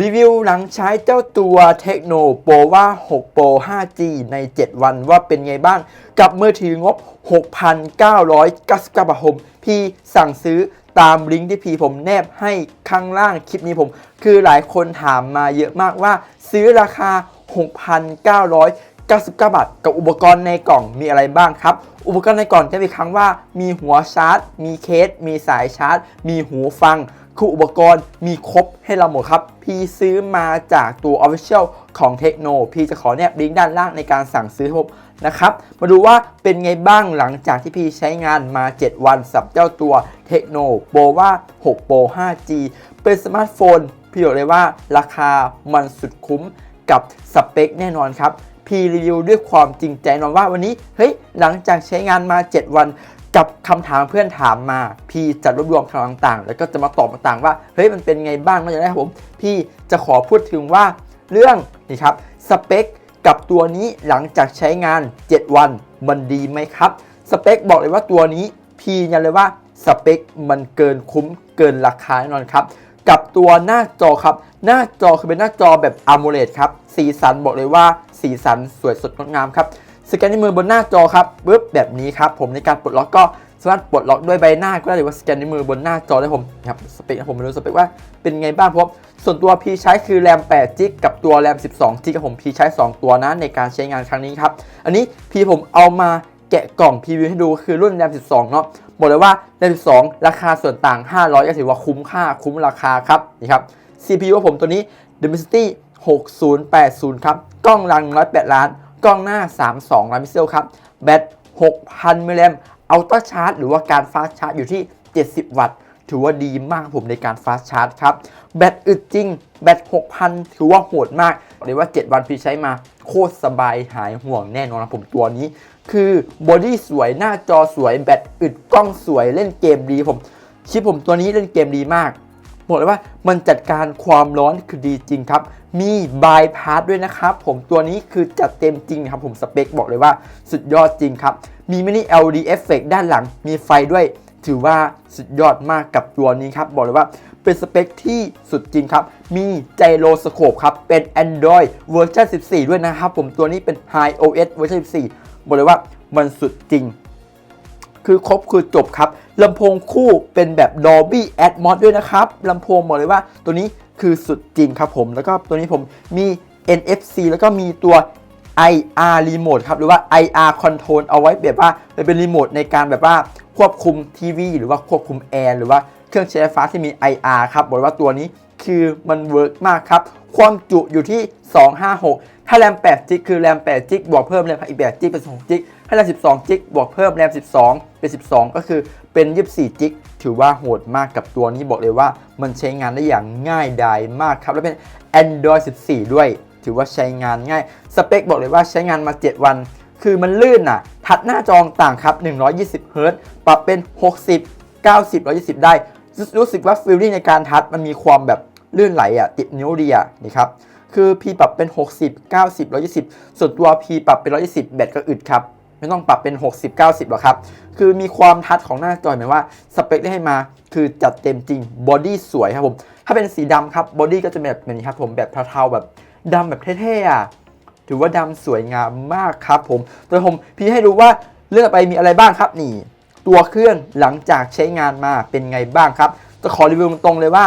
รีวิวหลังใช้เจ้าตัวเทคโนโปรว่า 6 Pro 5G ใน 7 วันว่าเป็นไงบ้าง กับมือถืองบ 6,999บาทผมพี่สั่งซื้อตามลิงก์ที่พี่ผมแนบให้ข้างล่างคลิปนี้ผม คือหลายคนถามมาเยอะมากว่า ซื้อราคา 6,999 บาท กับอุปกรณ์ในกล่องมีอะไรบ้างครับ อุปกรณ์ในกล่องจะมีครั้งว่า มีหัวชาร์จ มีเคส มีสายชาร์จ มีหูฟัง คืออุปกรณ์มีครบให้เราหมดครับ พี่ซื้อมาจากตัว Official ของเทคโนพี่จะขอแนบลิงก์ด้านล่างในการสั่งซื้อให้ผมนะครับ มาดูว่าเป็นไงบ้างหลังจากที่พี่ใช้งานมา 7 วันสับเจ้าตัวเทคโนโปรว่า 6 Pro 5G เป็นสมาร์ทโฟน พี่บอกเลยว่าราคามันสุดคุ้มกับสเปคแน่นอนครับ พี่รีวิวด้วยความจริงใจนอนว่าวันนี้ เฮ้ย หลังจากใช้งานมา 7 วัน กับคำถามเพื่อนถามมา พี่จะรวบรวมคำต่างๆ แล้วก็จะมาตอบต่างๆว่าเฮ้ยมันเป็นไงบ้างนอกจากนั้นครับผม พี่จะขอพูดถึงว่าเรื่องนี่ครับสเปคกับตัวนี้หลังจากใช้งาน 7 วันมันดีไหมครับ สเปคบอกเลยว่าตัวนี้พี่ยันเลยว่าสเปคมันเกินคุ้มเกินราคาแน่นอนครับกับตัวหน้าจอครับ หน้าจอคือเป็นหน้าจอแบบ AMOLED ครับ สีสันบอกเลยว่าสีสันสวยสดงดงามครับ สแกนนิ้วมือบนหน้าจอครับปึ๊บแบบนี้ครับผมในการปลดล็อกก็สามารถปลดล็อกด้วยใบหน้าก็ได้หรือว่าสแกนนิ้วมือบนหน้าจอได้ผมครับสเปคผมไม่รู้สเปคว่าเป็นไงบ้างเพราะส่วนตัวพี่ใช้คือแรม8จิกกับตัวแรม12จิกผมพี่ใช้ 2 ตัวนะในการใช้งานครั้งนี้ครับอันนี้พี่ผมเอามาแกะกล่องพรีวิวให้ดูคือรุ่นแรม12เนาะบอกเลยว่าแรม12 ราคาส่วนต่าง 500 ก็ถือว่าคุ้มค่าคุ้มราคาครับนี่ครับ CPU ของผมตัวนี้ Dimensity 6080 ครับกล้องหลัง108 ล้าน กล้องหน้า 32ล้านพิกเซลครับ แบต 6,000 มิลลิแอมอัลตร้าชาร์จหรือว่าการฟาสชาร์จอยู่ที่ 70 วัตต์ ถือว่าดีมากผมในการฟาสชาร์จครับ แบตอึดจริง แบต 6,000 ถือว่าโหดมากเรียกว่า 7 วันพี่ใช้มาโคตรสบายหายห่วงแน่นอนครับผมตัวนี้ คือบอดี้สวยหน้าจอสวยแบตอึดกล้องสวยเล่นเกมดีผมชิปผมตัวนี้เล่นเกมดีมากบอกเลยว่ามันจัดการความร้อนคือดีจริงครับ มีบายพาสด้วยนะครับผมตัวนี้คือจัดเต็มจริงนะครับผมสเปคบอกเลยว่าสุดยอดจริงครับ มีมินิ LED effect ด้านหลังมีไฟด้วย ถือว่าสุดยอดมากกับตัวนี้ครับ บอกเลยว่าเป็นสเปคที่สุดจริงครับ มีไจโรสโคปครับ เป็น Android เวอร์ชัน14 ด้วยนะครับผมตัวนี้เป็น High OS เวอร์ชัน14 บอกเลยว่ามันสุดจริง คือครบคือจบครับลำโพงคู่เป็นแบบ Dolby Atmos ด้วยนะครับลำโพงบอกเลยว่าตัวนี้ คือสุดจริงครับผมแล้วก็ตัวนี้ผมมี NFC แล้วก็มีตัว IR Remote ครับหรือว่า IR Control เอาไว้แบบว่าเป็นรีโมทในการแบบว่าควบคุมทีวีหรือว่าควบคุมแอร์หรือว่าเครื่องใช้ไฟฟ้าที่มี IR ครับบอกว่าตัวนี้คือมันเวิร์กมากครับ ความจุอยู่ที่ 256 ถ้าแรม 8 จิกคือแรม 8 จิกบวกเพิ่มแรมอีก8จิกเป็น2จิกถ้าแรม 12 จิกบวกเพิ่มแรม 12 เป็น 12 ก็คือ เป็น 24 จิก ถือว่าโหดมากกับตัวนี้บอกเลยว่า มันใช้งานได้อย่างง่ายดายมากครับ และเป็น Android 14 ด้วย ถือว่าใช้งานง่าย สเปคบอกเลยว่าใช้งานมา 7 วัน คือมันลื่นอะ ทัดหน้าจอต่างครับ 120เฮิรตซ์ปรับเป็น 60 90 120 ได้ รู้สึกว่าฟีลลิ่งในการทัดมันมีความแบบลื่นไหลอะ ติดนิ้วดีอะนี่ครับ คือ P ปรับเป็น 60 90 120 ส่วนตัว P ปรับเป็น 120 แบตก็อึดครับ ไม่ต้องปรับเป็น 60 90หรอกครับ คือมีความทัดของหน้าจอหมายว่าสเปคที่ให้มาคือจัดเต็มจริงบอดี้สวยครับผมถ้าเป็นสีดำครับบอดี้ก็จะแบบนี้ครับผมแบบเทาๆแบบดำแบบเท่ๆอะถือว่าดำสวยงามมากครับผมโดยผมพี่ให้ดูว่าเรื่องต่อไปมีอะไรบ้างครับนี่ ตัวเครื่องหลังจากใช้งานมาเป็นไงบ้างครับ จะขอรีวิวตรงเลยว่า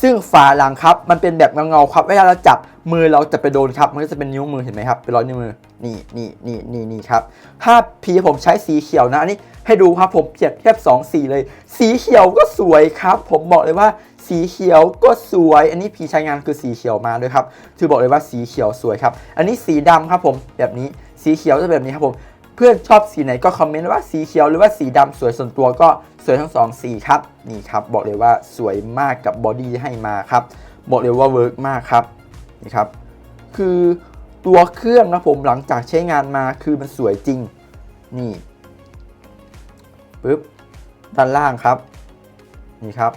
ซึ่งฝาหลังครับมันเป็นแบบเงาๆครับเวลาเราจับมือเราจะไปโดนครับ มันก็จะเป็นนิ้วมือเห็นไหมครับเป็นรอยนิ้วมือนี่นี่นี่นี่นี่ครับถ้าพีผมใช้สีเขียวนะอันนี้ให้ดูครับผมเปรียบเทียบ2สีเลย สีเขียวก็สวยครับ ผมบอกเลยว่าสีเขียวก็สวย อันนี้พีใช้งานคือสีเขียวมาด้วยครับคือบอกเลยว่าสีเขียวสวยครับ อันนี้สีดำครับผมแบบนี้สีเขียวจะแบบนี้ครับผม เพื่อนชอบสีไหนก็คอมเมนต์ว่าสีเขียวหรือว่าสีดำสวยส่วนตัวก็สวยทั้งสองสีครับนี่ครับบอกเลยว่าสวยมากกับบอดี้ให้มาครับบอกเลยว่าเวิร์กมากครับนี่ครับคือตัวเครื่องนะผมหลังจากใช้งานมาคือมันสวยจริงนี่ปึ๊บด้านล่างครับนี่ครับ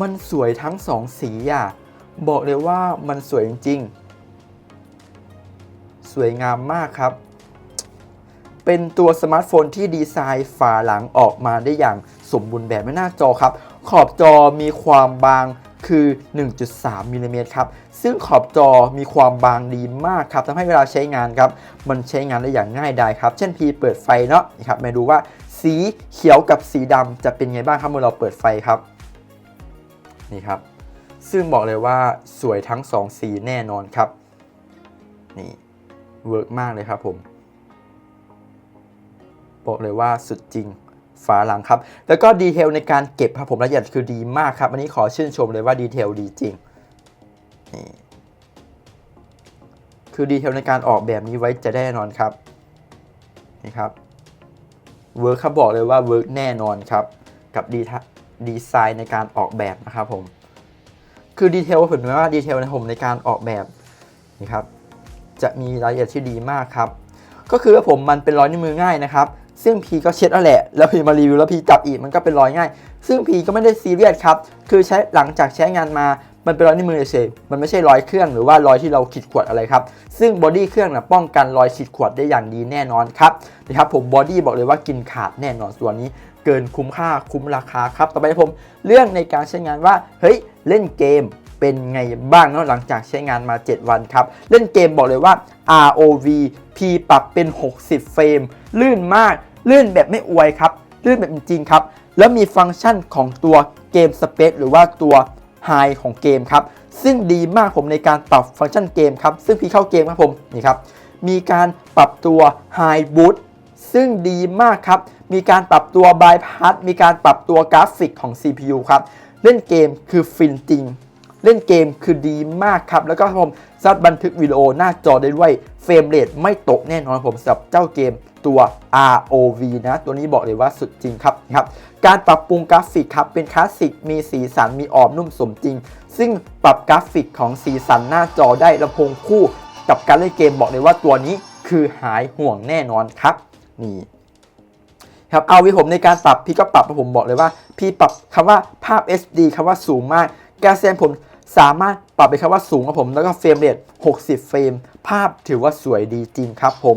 มันสวยทั้งสองสีอะบอกเลยว่ามันสวยจริงๆสวยงามมากครับ เป็นตัวสมาร์ทโฟนที่ดีไซน์ฝาหลังออกมาได้อย่างสมบูรณ์แบบไม่หน้าจอครับ ขอบจอมีความบางคือ 1.3มิลลิเมตรครับ ซึ่งขอบจอมีความบางดีมากครับทำให้เวลาใช้งานครับ มันใช้งานได้อย่างง่ายดายครับ เช่นพีเปิดไฟเนาะครับ มาดูว่าสีเขียวกับสีดำจะเป็นไงบ้างครับเมื่อเราเปิดไฟครับ นี่ครับ ซึ่งบอกเลยว่าสวยทั้ง 2 สีแน่นอนครับ นี่ เวิร์กมากเลยครับผม บอกเลยว่าสุดจริงฝาหลังครับ แล้วก็ดีเทลในการเก็บครับผมละเอียดคือดีมากครับ อันนี้ขอชื่นชมเลยว่าดีเทลดีจริงนี่คือดีเทลในการออกแบบนี้ไว้จะได้แน่นอนครับนี่ครับเวิร์คครับบอกเลยว่าเวิร์กแน่นอนครับ กับดีทะดีไซน์ในการออกแบบนะครับผม คือดีเทลผมว่าดีเทลในผมในการออกแบบนี่ครับจะมีรายละเอียดที่ดีมากครับ ก็คือว่าผมมันเป็นรอยนิ้วมือง่ายนะครับ ซึ่งพีก็เช็ดแล้วแหละ แล้วพีมารีวิวแล้วพีจับอีกมันก็เป็นรอยง่าย ซึ่งพีก็ไม่ได้ซีเรียสครับ คือใช้หลังจากใช้งานมา มันเป็นรอยนิ้วมือเฉยมันไม่ใช่รอยเครื่องหรือว่ารอยที่เราขีดข่วนอะไรครับ ซึ่งบอดี้เครื่องนะป้องกันรอยขีดข่วนได้อย่างดีแน่นอนครับนะครับผมบอดี้บอกเลยว่ากินขาดแน่นอนส่วนนี้ เกินคุ้มค่าคุ้มราคาครับ ต่อไปผมเรื่องในการใช้งานว่า เฮ้ยเล่นเกมเป็นไงบ้างเนาะหลังจากใช้งานมา 7 วันครับ เล่นเกมบอกเลยว่า ROV P ปรับเป็น 60 เฟรม ลื่นมาก ลื่นแบบไม่อวยครับ ลื่นแบบจริงๆครับ แล้วมีฟังก์ชันของตัวเกมสเปคหรือว่าตัว High ของเกมครับ ซึ่งดีมากผมในการปรับฟังก์ชันเกมครับ ซึ่งพี่เข้าเกมครับผมนี่ครับ มีการปรับตัว High Boot ซึ่งดีมากครับ มีการปรับตัว bypass มีการปรับตัวกราฟิกของ CPU ครับ เล่นเกมคือฟินจริง เล่นเกมคือดีมากครับ แล้วก็ผมสามารถบันทึกวิดีโอหน้าจอได้ด้วยเฟรมเรทไม่ตกแน่นอนผมสำหรับเจ้าเกมตัว ROV นะ ตัวนี้บอกเลยว่าสุดจริงครับนะครับ การปรับปรุงกราฟิกครับ เป็นคลาสสิก มีสีสัน มีออบนุ่มสมจริง ซึ่งปรับกราฟิกของสีสันหน้าจอได้ลำโพงคู่กับการเล่นเกมบอกเลยว่าตัวนี้คือหายห่วงแน่นอนครับ นี่ครับเอาวิผมในการปรับพี่ก็ปรับผมบอกเลยว่า พี่ปรับคำว่าภาพ SD คำว่าสูงมาก การแสดงผม สามารถปรับเป็นคำว่าสูงครับผม แล้วก็เฟรมเรท60 เฟรม ภาพถือว่าสวยดีจริงครับผม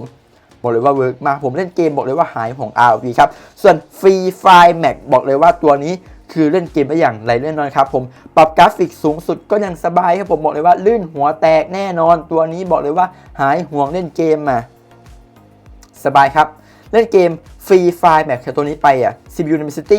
บอกเลยว่าเวิร์กมากผมเล่นเกมบอกเลยว่าหายของ RV ครับ ส่วน Free Fire Max บอกเลยว่าตัวนี้คือเล่นเกมได้อย่างไรเล่นนอนครับผมปรับกราฟิกสูงสุดก็ยังสบายครับผมบอกเลยว่าลื่นหัวแตกแน่นอน ตัวนี้บอกเลยว่าหายห่วงเล่นเกมมาสบายครับ เล่นเกม ฟรีไฟล์แบบตัวนี้ไปอะ CPU Dimensity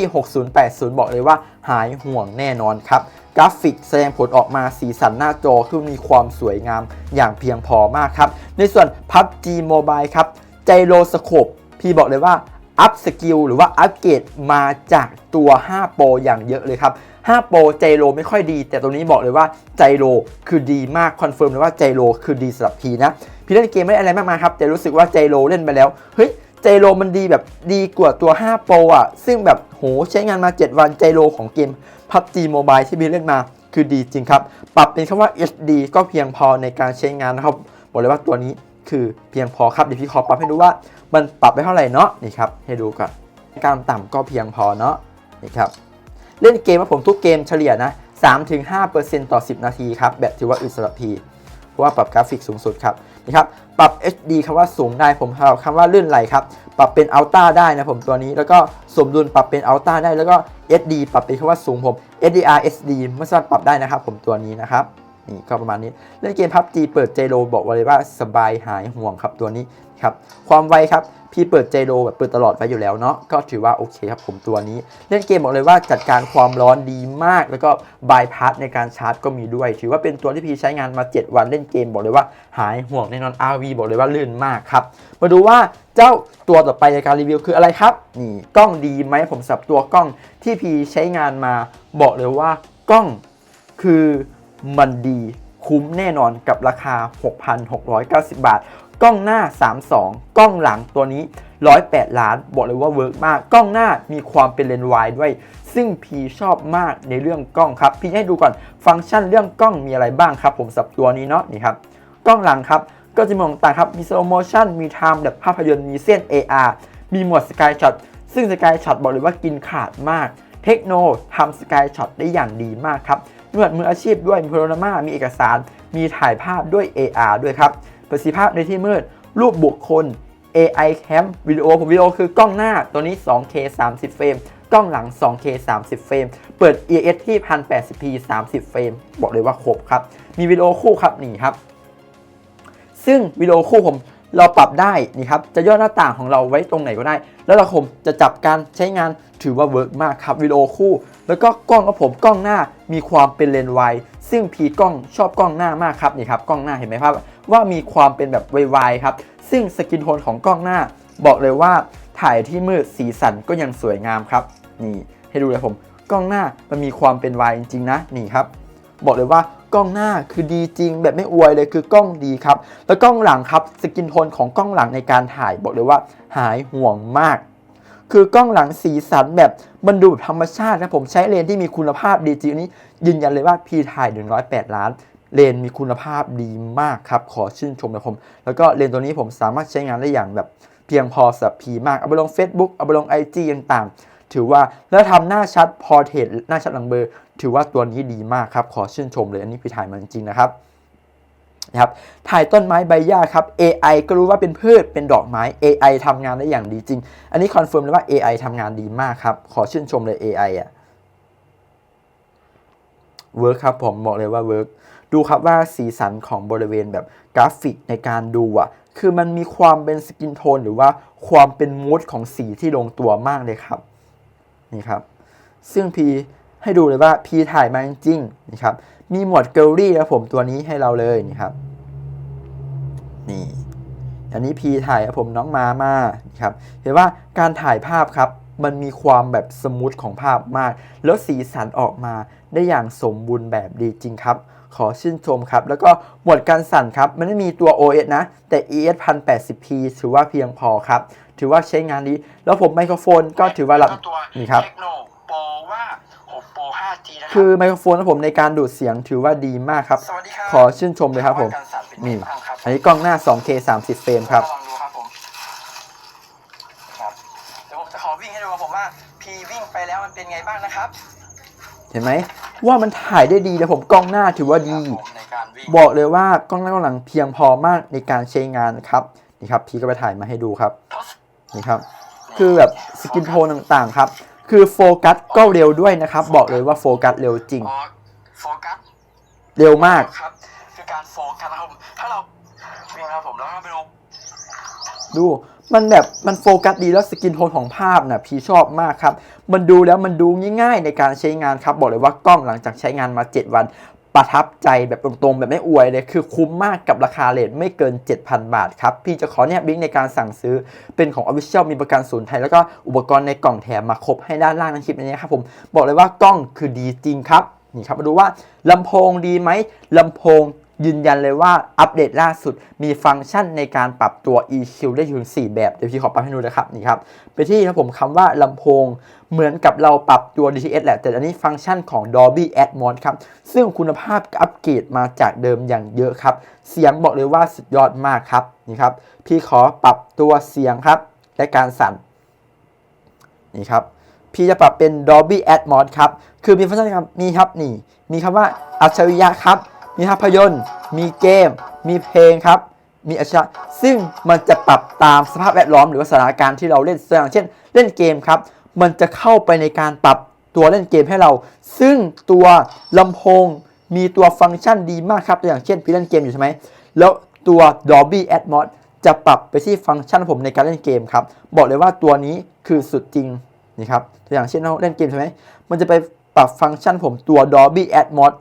6080 บอกเลยว่าหายห่วงแน่นอนครับ กราฟิกแสดงผลออกมาสีสันหน้าจอคือมีความสวยงามอย่างเพียงพอมากครับ ในส่วน PUBG Mobile ครับไจโรสโคปพี่บอกเลยว่าอัพสกิลหรือว่าอัปเกรดมาจากตัว5โปรอย่างเยอะเลยครับ5โปรไจโรไม่ค่อยดี แต่ตัวนี้บอกเลยว่าไจโรคือดีมาก คอนเฟิร์มเลยว่าไจโรคือดีสำหรับพีนะ พี่เล่นเกมไม่ได้อะไรมากมายครับ แต่รู้สึกว่าไจโรเล่นไปแล้ว เฮ้ย จโรมันดีแบบดีกว่าตัว5โปรอะ ซึ่งแบบโหใช้งานมา 7 วันไจโรของเกม PUBG Mobile ที่พี่เล่นมา คือดีจริงครับ ปรับเป็นคำว่า HD ก็เพียงพอในการใช้งานนะครับ บอกเลยว่าตัวนี้คือเพียงพอครับ เดี๋ยวพี่ขอปรับให้ดูว่ามันปรับไปเท่าไหร่เนาะนี่ครับ ให้ดูก่อนการต่ำก็เพียงพอเนาะนี่ครับ เล่นเกมครับผมทุกเกมเฉลี่ยนะ 3-5%ต่อ 10 นาทีครับแบบถือว่าอึดสำหรับพีเพราะว่าปรับกราฟิกสูงสุดครับ นะครับ ปรับ HD คำว่าสูงได้ผมเอาคำว่าลื่นไหลครับ ปรับเป็นอัลต้าได้นะผมตัวนี้ แล้วก็สมดุลปรับเป็นอัลต้าได้ แล้วก็ SD ปรับเป็นคำว่าสูงผม SDR SD ไม่สามารถปรับได้นะครับ ผมตัวนี้นะครับนี่ก็ประมาณนี้เล่นเกมพับจีเปิดเจโรบอกเลยว่าสบายหายห่วงครับตัวนี้ครับ ความไวครับ พี่เปิดเจโรแบบเปิดตลอดไว้อยู่แล้วเนาะก็ถือว่าโอเคครับผมตัวนี้ เล่นเกมบอกเลยว่าจัดการความร้อนดีมาก แล้วก็บายพาสในการชาร์จก็มีด้วย ถือว่าเป็นตัวที่พี่ใช้งานมา 7 วันเล่นเกมบอกเลยว่า หายห่วงแน่นอน RV บอกเลยว่าลื่นมากครับ มาดูว่าเจ้าตัวต่อไปในการรีวิวคืออะไรครับนี่กล้องดีไหมผมสับตัวกล้องที่พี่ใช้งานมา บอกเลยว่ากล้องคือมันดีคุ้มแน่นอนกับราคา 6,690 บาท กล้องหน้า 32 กล้องหลังตัวนี้ 108 ล้าน บอกเลยว่าเวิร์กมาก กล้องหน้ามีความเป็นเลนส์วายด้วย ซึ่งพีชอบมากในเรื่องกล้องครับ พี่ให้ดูก่อน ฟังก์ชันเรื่องกล้องมีอะไรบ้างครับ ผมสับตัวนี้เนาะ นี่ครับ กล้องหลังครับ ก็จะมีต่างครับ มี slow motion มี time แบบภาพยนตร์ มีเส้น AR มีหมวด sky shot ซึ่ง sky shot บอกเลยว่ากินขาดมาก เทคโนทำ sky shot ได้อย่างดีมากครับนวดมืออาชีพด้วย มีโพลามามีเอกสาร มีถ่ายภาพด้วย AR ด้วยครับ ประสิทธิภาพในที่มืด รูปบุคคล AI Cam วิดีโอผมวิดีโอคือกล้องหน้าตัวนี้ 2K 30 เฟรม กล้องหลัง 2K 30 เฟรม เปิด ES ที่ 1080p 30 เฟรม บอกเลยว่าครบครับ มีวิดีโอคู่ครับนี่ครับ ซึ่งวิดีโอคู่ผมเราปรับได้นี่ครับ จะย่อหน้าต่างของเราไว้ตรงไหนก็ได้ แล้วเราผมจะจับการใช้งานถือว่าเวิร์กมากครับวิดีโอคู่ แล้วก็กล้องของผมกล้องหน้ามีความเป็นเลนส์ไวด์ ซึ่งพีกล้องชอบกล้องหน้ามากครับนี่ครับกล้องหน้าเห็นไหมครับ ว่ามีความเป็นแบบไวๆครับ ซึ่งสกินโทนของกล้องหน้า บอกเลยว่าถ่ายที่มืดสีสันก็ยังสวยงามครับ นี่ให้ดูเลยผม กล้องหน้ามันมีความเป็นไวจริงๆนะนี่ครับ บอกเลยว่ากล้องหน้าคือดีจริง แบบไม่อวยเลยคือกล้องดีครับ แล้วกล้องหลังครับสกินโทนของกล้องหลังในการถ่าย บอกเลยว่าหายห่วงมากคือกล้องหลังสีสันแบบมันดูแบบธรรมชาตินะผมใช้เลนส์ที่มีคุณภาพดีจริงนี้ ยืนยันเลยว่าพีถ่าย 108 ล้าน เลนมีคุณภาพดีมากครับ ขอชื่นชมนะผม แล้วก็เลนตัวนี้ผมสามารถใช้งานได้อย่างแบบเพียงพอสำหรับพีมาก เอาไปลง Facebook เอาไปลง IG ต่างๆ ถือว่าแล้วทำหน้าชัดพอเทรตหน้าชัดหลังเบอร์ ถือว่าตัวนี้ดีมากครับ ขอชื่นชมเลยอันนี้พีถ่ายมาจริงๆนะครับนะครับถ่ายต้นไม้ใบหญ้าครับ AI ก็รู้ว่าเป็นพืชเป็นดอกไม้ AI ทำงานได้อย่างดีจริง อันนี้คอนเฟิร์มเลยว่า AI ทำงานดีมากครับ ขอชื่นชมเลย AI อะ เวิร์คครับผมบอกเลยว่าเวิร์คดูครับว่าสีสันของบริเวณแบบกราฟิกในการดูอะ คือมันมีความเป็นสกินโทนหรือว่าความเป็นมูดของสีที่ลงตัวมากเลยครับ นี่ครับ ซึ่งพีให้ดูเลยว่าพีถ่ายมาจริงๆนี่ครับ มีหมวดเกลลี่ครับผมตัวนี้ให้เราเลยนี่ครับ นี่อันนี้พีถ่ายครับผมน้องมามานี่ครับ เห็นว่าการถ่ายภาพครับ มันมีความแบบสมูทของภาพมาก แล้วสีสันออกมาได้อย่างสมบูรณ์แบบดีจริงครับ ขอชื่นชมครับ แล้วก็หมวดการสั่นครับ มันไม่มีตัว OS นะ แต่ ES 1080p ถือว่าเพียงพอครับ ถือว่าใช้งานดีแล้วผมไมโครโฟนก็ถือว่ารับตัวนี่ครับเทคโนโปรว่า6โปร 5G นะครัคือไมโครโฟนของผมในการดูดเสียงถือว่าดีมากครับสวัสดีครับขอชื่นชมเลยครับผมการสั่นเป็นไงนี่บ้างครับอันนี้กล้องหน้า 2K 30เฟรมครับ เป็นไงบ้างนะครับเห็นไหมว่ามันถ่ายได้ดีแต่ผมกล้องหน้าถือว่าดีครับผมในการวิ่งบอกเลยว่ากล้องหน้ากล้องหลังเพียงพอมากในการใช้งานครับนี่ครับพี่ก็ไปถ่ายมาให้ดูครับนี่ครับ คือแบบสกินโทนต่างๆครับ คือโฟกัสก็เร็วด้วยนะครับ บอกเลยว่าโฟกัสเร็วจริง อ๋อโฟกัสเร็วมาก ครับ คือการโฟกัสนะครับผมถ้าเราวิ่งนะครับผมแล้วก็ไปดูดู มันแบบมันโฟกัสดีแล้วสกินโทนของภาพนะพี่ชอบมากครับ มันดูแล้วมันดูง่ายๆในการใช้งานครับบอกเลยว่ากล้องหลังจากใช้งานมา 7 วันประทับใจแบบตรงๆ แบบไม่อวยเลย คือคุ้มมากกับราคาเลทไม่เกิน 7,000 บาทครับ พี่จะขอเนี่ยบิงก์ในการสั่งซื้อเป็นของ Official มีประกันศูนย์ไทย แล้วก็อุปกรณ์ในกล่องแถมมาครบให้ด้านล่างในคลิปนี้ครับผม บอกเลยว่ากล้องคือดีจริงครับ นี่ครับมาดูว่าลำโพงดีไหมลำโพง ยืนยันเลยว่าอัปเดตล่าสุดมีฟังก์ชันในการปรับตัว EQ ได้ถึง 4 แบบ เดี๋ยวพี่ขอปรับให้ดูนะครับนี่ครับ ไปที่ครับผมคำว่าลำโพง เหมือนกับเราปรับตัว DTS แหละ แต่อันนี้ฟังก์ชันของ Dolby Atmos ครับ ซึ่งคุณภาพอัปเกรดมาจากเดิมอย่างเยอะครับ เสียงบอกเลยว่าสุดยอดมากครับนี่ครับ พี่ขอปรับตัวเสียงครับ และการสั่นนี่ครับพี่จะปรับเป็น Dolby Atmos ครับคือมีฟังก์ชันครับมีครับนี่มีคำว่าอัจฉริยะครับ มีภาพยนตร์ มีเกม มีเพลงครับ มีอัจฉริยะซึ่งมันจะปรับตามสภาพแวดล้อม หรือว่าสถานการณ์ที่เราเล่นอย่างเช่น เล่นเกมครับ มันจะเข้าไปในการปรับตัวเล่นเกมให้เรา ซึ่งตัวลำโพงมีตัวฟังก์ชันดีมากครับตัวอย่างเช่นพี่เล่นเกมอยู่ใช่ไหมแล้วตัว Dolby Atmos จะปรับไปที่ฟังก์ชันผมในการเล่นเกมครับ บอกเลยว่าตัวนี้คือสุดจริงนี่ครับตัวอย่างเช่นเราเล่นเกมใช่ไหมมันจะไปปรับฟังก์ชันผมตัว Dolby Atmos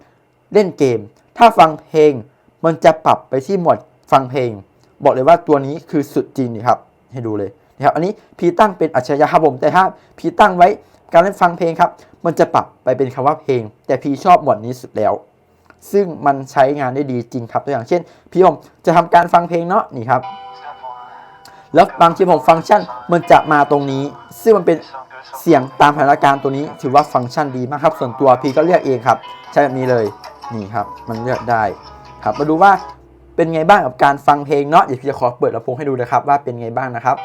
เล่นเกม ถ้าฟังเพลงมันจะปรับไปที่หมวดฟังเพลง บอกเลยว่าตัวนี้คือสุดจริงครับ ให้ดูเลยนะครับอันนี้พีตั้งเป็นอัจฉริยะครับผมแต่ถ้าพีตั้งไว้การเล่นฟังเพลงครับ มันจะปรับไปเป็นคำว่าเพลง แต่พีชอบหมวดนี้สุดแล้ว ซึ่งมันใช้งานได้ดีจริงครับตัวอย่างเช่น พี่ผมจะทำการฟังเพลงเนาะนี่ครับ แล้วบางทีผมฟังก์ชันมันจะมาตรงนี้ ซึ่งมันเป็นเสียงตามสถานการณ์ตัวนี้ ถือว่าฟังก์ชันดีมากครับ ส่วนตัวพีก็เลือกเองครับ ใช้แบบนี้เลย นี่ครับ มันเลือกได้ครับมาดูว่าเป็นไงบ้างกับการฟังเพลงเนาะเดี๋ยวพี่จะขอเปิดลำโพงให้ดูนะครับ ว่าเป็นไงบ้างนะครับ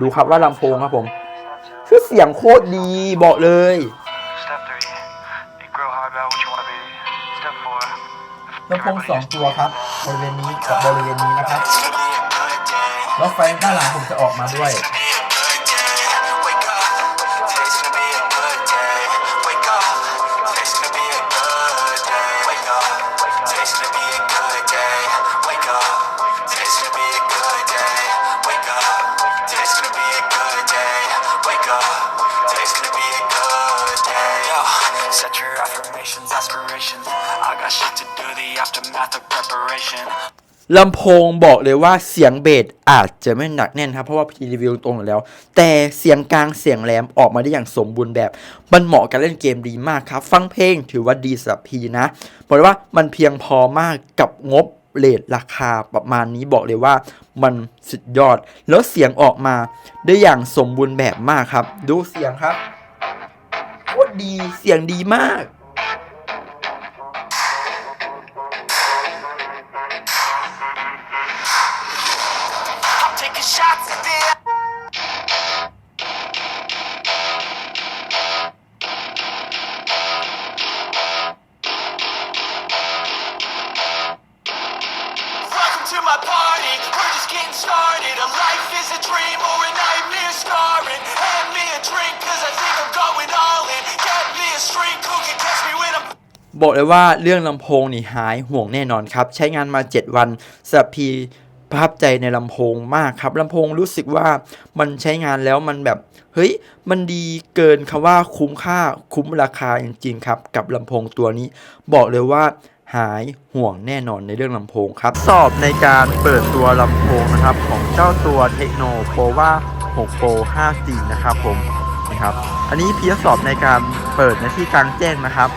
ดูครับว่าลำโพงครับผมคือเสียงโคตรดีบอกเลยลำโพงสองตัวครับบริเวณนี้กับบริเวณนี้นะครับแล้วไฟด้านหลังผมจะออกมาด้วย ลำโพงบอกเลยว่าเสียงเบสอาจจะไม่หนักแน่นครับ เพราะว่าพีรีวิวตรงแล้ว แต่เสียงกลางเสียงแหลมออกมาได้อย่างสมบูรณ์แบบ มันเหมาะกับเล่นเกมดีมากครับ ฟังเพลงถือว่าดีสำหรับพีนะบอกเลยว่ามันเพียงพอมากกับงบเลทราคาประมาณนี้บอกเลยว่ามันสุดยอด แล้วเสียงออกมาได้อย่างสมบูรณ์แบบมากครับ ดูเสียงครับโคตรดีเสียงดีมาก บอกเลยว่าเรื่องลำโพงนี่หายห่วงแน่นอนครับ ใช้งานมา 7 วันสำหรับพีประทับใจในลำโพงมากครับลำโพงรู้สึกว่ามันใช้งานแล้วมันแบบเฮ้ยมันดีเกินคำว่าคุ้มค่าคุ้มราคาจริงๆครับ กับลำโพงตัวนี้ บอกเลยว่าหายห่วงแน่นอนในเรื่องลำโพงครับ สอบในการเปิดตัวลำโพงนะครับ ของเจ้าตัวเทคโนโปว่า6 Pro 5นะครับผมนะครับ อันนี้พีทดสอบในการเปิดในที่กลางแจ้งนะครับ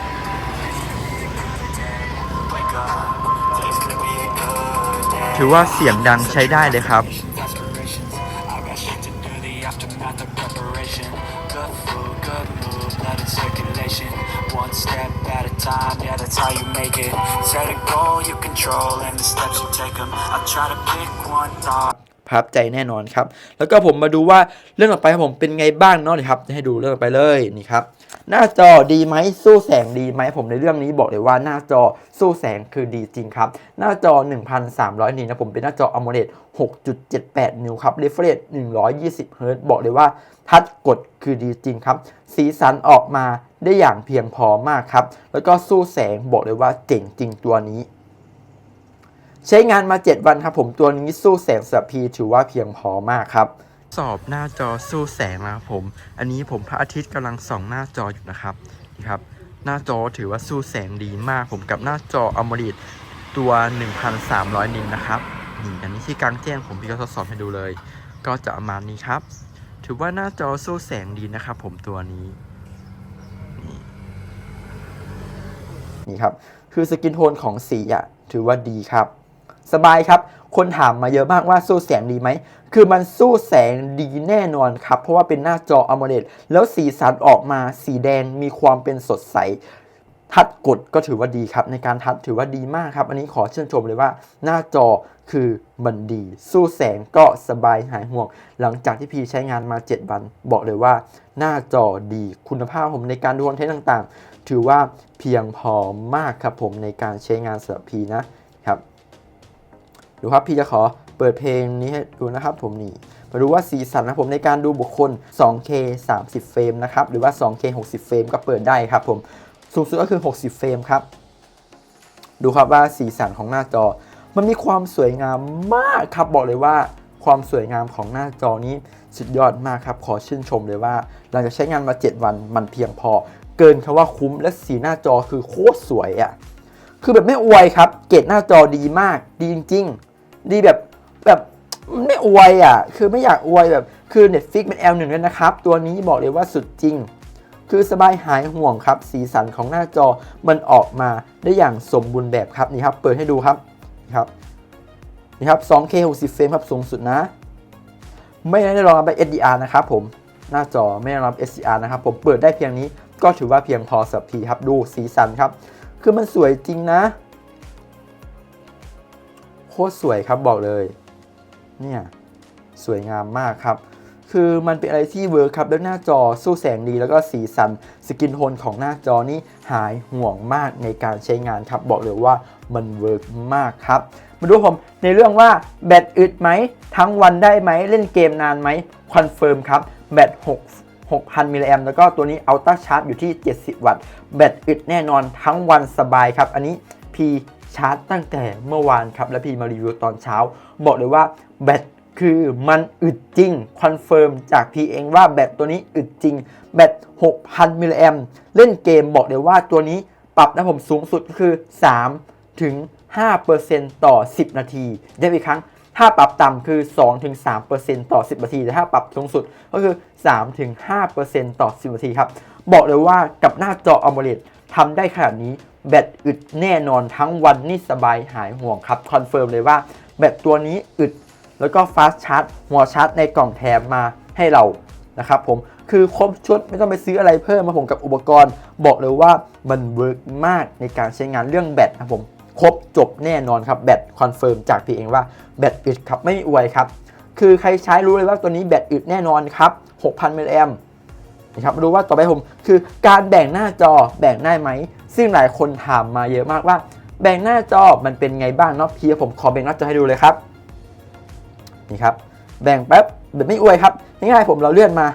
ถือว่าเสียงดังใช้ได้เลยครับ aspirations. I got shit to do, the aftermath of preparation. Good food, good mood, blood in circulation. One step at a time, yeah, that's how you make it. Set a goal you control, and the steps you take them. I try to pick one thought. ประทับใจแน่นอนครับ แล้วก็ผมมาดูว่าเรื่องต่อไปครับผมเป็นไงบ้างเนาะนี่ครับให้ดูเรื่องต่อไปเลยนี่ครับหน้าจอดีไหมสู้แสงดีไหมผมในเรื่องนี้บอกเลยว่าหน้าจอสู้แสงคือดีจริงครับ หน้าจอ 1,300 นิตนะผมเป็นหน้าจอ AMOLED 6.78 นิ้วครับ refresh 120 Hz บอกเลยว่า ทัชกดคือดีจริงครับ สีสันออกมาได้อย่างเพียงพอมากครับ แล้วก็สู้แสงบอกเลยว่าเจ๋งจริงตัวนี้ ใช้งานมา 7 วันครับผมตัวนี้สู้แสงสับพีถือว่าเพียงพอมากครับ สอบหน้าจอสู้แสงนะครับผม อันนี้ผมพระอาทิตย์กำลังส่องหน้าจออยู่นะครับนี่ครับ หน้าจอถือว่าสู้แสงดีมากผมกับหน้าจออมริดตัว 1,300 นินนะครับนี่อันนี้ที่กลางแจ้งผมพี่ก็ทดสอบให้ดูเลย ก็จะประมาณนี้ครับ ถือว่าหน้าจอสู้แสงดีนะครับผมตัวนี้นี่นี่ครับ คือสกินโทนของสีอะถือว่าดีครับ สบายครับ คนถามมาเยอะมากว่าสู้แสงดีไหม คือมันสู้แสงดีแน่นอนครับ เพราะว่าเป็นหน้าจอ AMOLED แล้วสีสันออกมาสีแดงมีความเป็นสดใส ทัดกดก็ถือว่าดีครับ ในการทัดถือว่าดีมากครับ อันนี้ขอเชื่นชมเลยว่าหน้าจอคือมันดี สู้แสงก็สบายหายห่วง หลังจากที่พี่ใช้งานมา 7 วัน บอกเลยว่า หน้าจอดีคุณภาพผมในการดูคอนเทนต์ต่างๆ ถือว่าเพียงพอมากครับผมในการใช้งานสำหรับพีนะ ดูครับพี่จะขอเปิดเพลงนี้ให้ดูนะครับผมนี่มาดูว่าสีสันนะผมในการดูบุคคล 2K 30 เฟรมนะครับหรือว่า 2K 60 เฟรมก็เปิดได้ครับผมสูงสุดก็คือ 60 เฟรมครับ ดูครับว่าสีสันของหน้าจอ มันมีความสวยงามมากครับบอกเลยว่าความสวยงามของหน้าจอนี้สุดยอดมากครับ ขอชื่นชมเลยว่าหลังจากใช้งานมา 7 วันมันเพียงพอ เกินคำว่าคุ้มและสีหน้าจอคือโคตรสวยอะ่ะ คือแบบไม่อวยครับ เกรดหน้าจอดีมาก ดีจริง ๆ ดีแบบแบบไม่อวยอะ คือไม่อยากอวยแบบ คือ Netflix เป็น L1 ด้วยนะครับ ตัวนี้บอกเลยว่าสุดจริง คือสบายหายห่วงครับ สีสันของหน้าจอมันออกมาได้อย่างสมบูรณ์แบบครับ นี่ครับ เปิดให้ดูครับนี่ครับนี่ครับ 2K 60 เฟรมครับ สูงสุดนะ ไม่ได้รองรับ SDR นะครับผม หน้าจอไม่ได้รองรับ SDR นะครับ ผมเปิดได้เพียงนี้ก็ถือว่าเพียงพอสำหรับพีครับ ดูสีสันครับ คือมันสวยจริงนะ โคตรสวยครับบอกเลย เนี่ย สวยงามมากครับ คือมันเป็นอะไรที่เวิร์คครับแล้วหน้าจอสู้แสงดีแล้วก็สีสันสกินโทนของหน้าจอนี่หายห่วงมากในการใช้งานครับ บอกเลยว่ามันเวิร์กมากครับ มาดูผมในเรื่องว่าแบตอึดไหม ทั้งวันได้ไหม เล่นเกมนานไหมคอนเฟิร์มครับแบต6 6,000 มิลลิแอมแล้วก็ตัวนี้อัลต้าชาร์จอยู่ที่ 70 วัตต์ แบตอึดแน่นอนทั้งวันสบายครับ อันนี้พีชาร์จตั้งแต่เมื่อวานครับ แล้วพีมารีวิวตอนเช้า บอกเลยว่าแบตคือมันอึดจริง คอนเฟิร์มจากพีเองว่าแบตตัวนี้อึดจริง แบต 6,000 มิลลิแอมเล่นเกมบอกเลยว่าตัวนี้ปรับนะผมสูงสุดก็คือ 3 ถึง5%ต่อ 10 นาทีย้อีกครั้ง ถ้าปรับต่ำคือ2ถึง3%ต่อ 10 นาที แต่ถ้าปรับสูงสุดก็คือ3ถึง5%ต่อ 10 นาทีครับ บอกเลยว่ากับหน้าจอ AMOLED ทำได้ขนาดนี้ แบตอึดแน่นอนทั้งวันนี่สบายหายห่วงครับ คอนเฟิร์มเลยว่าแบตตัวนี้อึด แล้วก็ฟาสชาร์จหัวชาร์จในกล่องแถมมาให้เรานะครับผมคือครบชุดไม่ต้องไปซื้ออะไรเพิ่มมาผมกับอุปกรณ์ บอกเลยว่ามันเวิร์กมากในการใช้งานเรื่องแบตนะผม ครบจบแน่นอนครับแบตคอนเฟิร์มจากพี่เองว่าแบตอึดครับไม่มีอวยครับคือใครใช้รู้เลยว่าตัวนี้แบตอึดแน่นอนครับ 6,000มิลลิแอมนะครับมาดูว่าต่อไปผมคือการแบ่งหน้าจอแบ่งได้ไหม ซึ่งหลายคนถามมาเยอะมากว่า แบ่งหน้าจอมันเป็นไงบ้างเนาะพี่ผมขอแบ่งหน้าจอให้ดูเลยครับนี่ครับแบ่งแป๊บแบบไม่อวยครับง่ายๆผมเราเลื่อนมา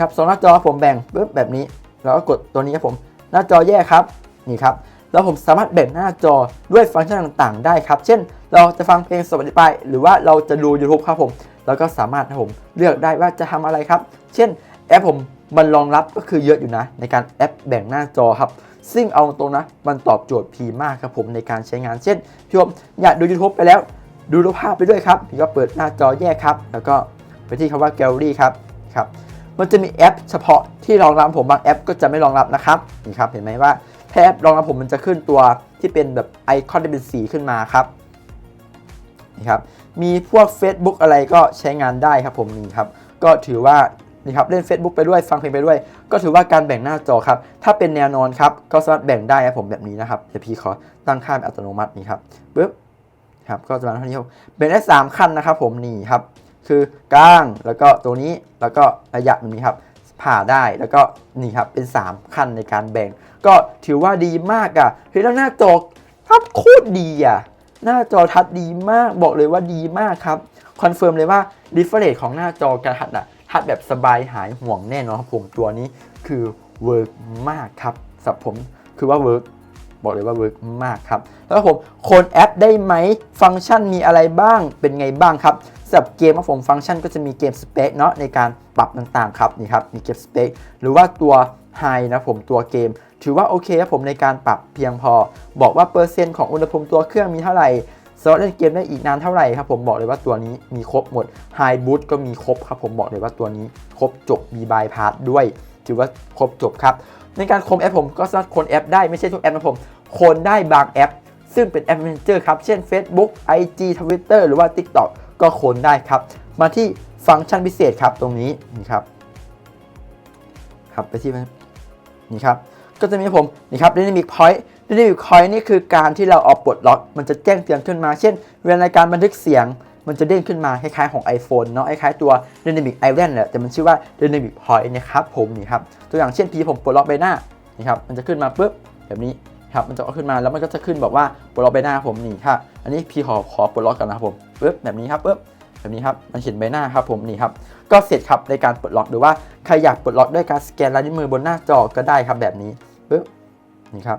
ครับสองหน้าจอผมแบ่งปุ๊บแบบนี้ แล้วก็กดตัวนี้ครับผม หน้าจอแยกครับนี่ครับ แล้วผมสามารถแบ่งหน้าจอด้วยฟังก์ชันต่างๆ ได้ครับ เช่น เราจะฟังเพลงสวัสดีไปหรือว่าเราจะดู YouTube ครับผมเราก็สามารถนะผมเลือกได้ว่าจะทำอะไรครับ เช่นแอปผมมันรองรับก็คือเยอะอยู่นะ ในการแอปแบ่งหน้าจอครับ ซึ่งเอาตรงนะ มันตอบโจทย์พีมากครับผมในการใช้งาน เช่นพี่ผมอยากดู YouTube ไปแล้ว ดูรูปภาพไปด้วยครับพี่ก็เปิดหน้าจอแยกครับ แล้วก็ไปที่คำว่า Gallery ครับครับ มันจะมีแอปเฉพาะที่รองรับผมบางแอปก็จะไม่รองรับนะครับนี่ครับเห็นไหมว่า แอปรองรับผมมันจะขึ้นตัวที่เป็นแบบไอคอนที่เป็นสีขึ้นมาครับนี่ครับมีพวก Facebook อะไรก็ใช้งานได้ครับผมนี่ครับก็ถือว่านี่ครับเล่น Facebook ไปด้วยฟังเพลงไปด้วย ก็ถือว่าการแบ่งหน้าจอครับ ถ้าเป็นแนวนอนครับก็สามารถแบ่งได้ครับผมแบบนี้นะครับเดี๋ยวพี่ขอตั้งค่าเป็นอัตโนมัตินี่ครับปึ๊บครับก็จะมาเท่านี้ครับเป็นได้ 3 ขั้นนะครับผมนี่ครับคือกลางแล้วก็ตัวนี้แล้วก็ระยะแบบนี้ครับ ผ่าได้แล้วก็นี่ครับเป็น 3 ขั้นในการแบ่ง ก็ถือว่าดีมากอะ่ะเฮ้ยแล้วหน้าจอทัดโคตรดีอะ่ะหน้าจอทัดดีมากบอกเลยว่าดีมากครับคอนเฟิร์มเลยว่าดิฟเฟอเรนของหน้าจอการทัดอะทัดแบบสบายหายห่วงแน่นอนครับผมตัวนี้คือเวิร์กมากครับสับผมคือว่าเวิร์กบอกเลยว่าเวิร์กมากครับแล้วผมโคนแอปได้ไหมฟังก์ชันมีอะไรบ้างเป็นไงบ้างครับ สำหรับเกมครับผมฟังก์ชันก็จะมีเกมสเปคเนาะในการปรับต่างๆครับนี่ครับมีเกมสเปคหรือว่าตัวไฮนะผมตัวเกม ถือว่าโอเคครับผมในการปรับเพียงพอ บอกว่าเปอร์เซ็นต์ของอุณหภูมิตัวเครื่องมีเท่าไหร่สามารถเล่นเกมได้อีกนานเท่าไหร่ครับผมบอกเลยว่าตัวนี้มีครบหมดไฮบูทก็มีครบครับผมบอกเลยว่าตัวนี้ครบจบมีบายพาสด้วย ถือว่าครบจบครับ ในการคมแอปผมก็สามารถโคนแอปได้ไม่ใช่ทุกแอปนะผมโคนได้บางแอป ซึ่งเป็นแอป Messenger ครับ เช่น Facebook IG Twitter หรือว่า TikTok ก็โคนได้ครับ มาที่ฟังก์ชันพิเศษครับตรงนี้นี่ครับครับไปที่นี่ครับก็จะมีผมนี่ครับ Dynamic Point Dynamic Point นี่คือการที่เราเอาปลดล็อก มันจะแจ้งเตือนขึ้นมา เช่น เวลาในการบันทึกเสียง มันจะเด้งขึ้นมาคล้ายๆของ iPhone เนาะคล้ายๆตัว Dynamic Island แหละแต่มันชื่อว่า Dynamic Point นะครับผมนี่ครับตัวอย่างเช่นพีผมปลดล็อกใบหน้านี่ครับมันจะขึ้นมาปุ๊บแบบนี้ครับมันจะขึ้นมาแล้วมันก็จะขึ้นบอกว่าปลดล็อกใบหน้าผมนี่ค่ะอันนี้พี่ขอขอปลดล็อกกันนะครับผม ปุ๊บแบบนี้ครับปุ๊บแบบนี้ครับมันเห็นใบหน้าครับผมนี่ครับก็เสร็จครับในการปลดล็อกหรือว่าใครอยากปลดล็อกด้วยการสแกนลายนิ้วมือบนหน้าจอก็ได้ครับแบบนี้ปุ๊บนี่ครับ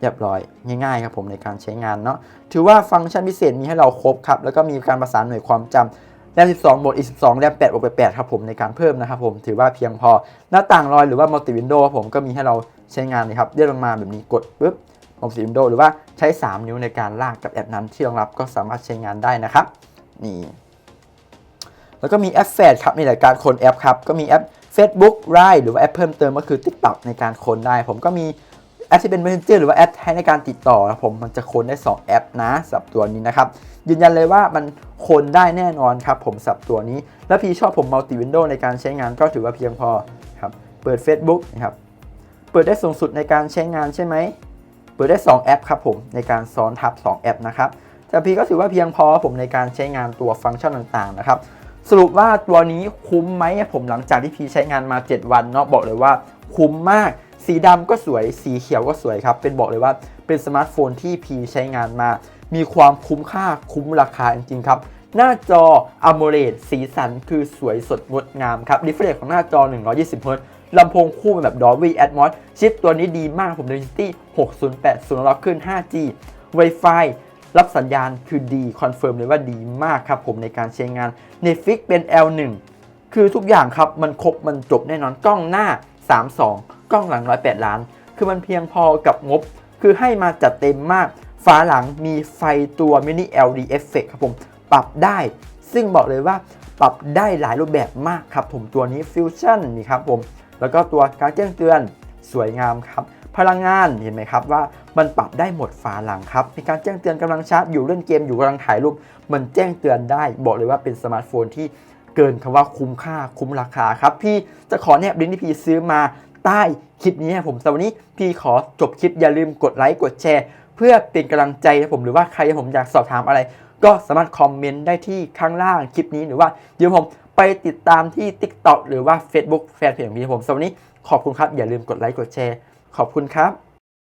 เรียบร้อยง่ายๆครับผมในการใช้งานเนาะถือว่าฟังก์ชันพิเศษมีให้เราครบครับแล้วก็มีการประสานหน่วยความจำแรม 12 บวก 12 แรม 8 บวก 8 ครับผมในการเพิ่มนะครับผมถือว่าเพียงพอหน้าต่างลอยหรือว่ามัลติวินโดว์ผมก็มีให้เราใช้งานนะครับเลื่อนลงมาแบบนี้กดปุ๊บ มัลติวินโดว์หรือว่าใช้ 3 นิ้วในการลากกับแอปนั้นที่รองรับก็สามารถใช้งานได้นะครับนี่แล้วก็มีแอปแฟดครับในหลายการโคนแอปครับก็มีแอป Facebook r i หรือว่าแอปเพิ่มเติมก็คือ TikTok ในการโคนได้ ผมก็มีแอปที่เป็น Messenger หรือว่าแอปใช้ในการติดต่อนะผมมันจะโคนได้ 2 แอปนะสับตัวนี้นะครับยืนยันเลยว่ามันโคนได้แน่นอนครับผมสับตัวนี้ แล้วพี่ชอบผมมัลติวินโดว์ในการใช้งานก็ถือว่าเพียงพอครับเปิด Facebook นะครับเปิดได้สูงสุดในการใช้งานใช่ไหม เปิดได้ 2 แอปครับผมในการซ้อนทับ 2 แอปนะครับแต่พีก็ถือว่าเพียงพอผมในการใช้งานตัวฟังก์ชันต่างๆนะครับสรุปว่าตัวนี้คุ้มไหมผมหลังจากที่พีใช้งานมา 7 วันเนาะบอกเลยว่าคุ้มมาก สีดำก็สวยสีเขียวก็สวยครับเป็นบอกเลยว่าเป็นสมาร์ทโฟนที่พีใช้งานมา มีความคุ้มค่าคุ้มราคาจริงๆครับหน้าจอ AMOLED สีสันคือสวยสดงดงามครับดิฟเฟรนของหน้าจอ 120 Hz ลำโพงคู่เป็นแบบ Dolby Atmos ชิปตัวนี้ดีมากผม Density 6080ล็อกขึ้น 5G Wi-Fi รับสัญญาณคือดีคอนเฟิร์มเลยว่าดีมากครับผมในการใช้งาน Netflix เป็น L1 คือทุกอย่างครับมันครบมันจบแน่นอนกล้องหน้า 32 กล้องหลัง 108 ล้าน คือมันเพียงพอกับงบ คือให้มาจัดเต็มมากฝาหลังมีไฟตัว mini LED effect ครับผม ปรับได้ ซึ่งบอกเลยว่าปรับได้หลายรูปแบบมากครับผมตัวนี้ฟิวชั่นนี่ครับผม แล้วก็ตัวการแจ้งเตือนสวยงามครับ พลังงานเห็นไหมครับว่ามันปรับได้หมดฝาหลังครับ มีการแจ้งเตือนกำลังชาร์จอยู่เล่นเกมอยู่กำลังถ่ายรูปมันแจ้งเตือนได้ บอกเลยว่าเป็นสมาร์ทโฟนที่เกินคำว่าคุ้มค่าคุ้มราคาครับ พี่จะขอแนบลิงก์ที่พี่ซื้อมาใต้คลิปนี้ผมสำหรับวันนี้พี่ขอจบคลิปอย่าลืมกดไลค์กดแชร์ เพื่อเป็นกำลังใจให้ผมหรือว่าใครที่ผมอยากสอบถามอะไร ก็สามารถคอมเมนต์ได้ที่ข้างล่างคลิปนี้หรือว่าเดี๋ยวผม ไปติดตามที่ TikTok หรือว่า Facebook แฟนเพจของพี่ผมสำหรับวันนี้ขอบคุณครับ อย่าลืมกดไลค์กดแชร์ ขอบคุณครับ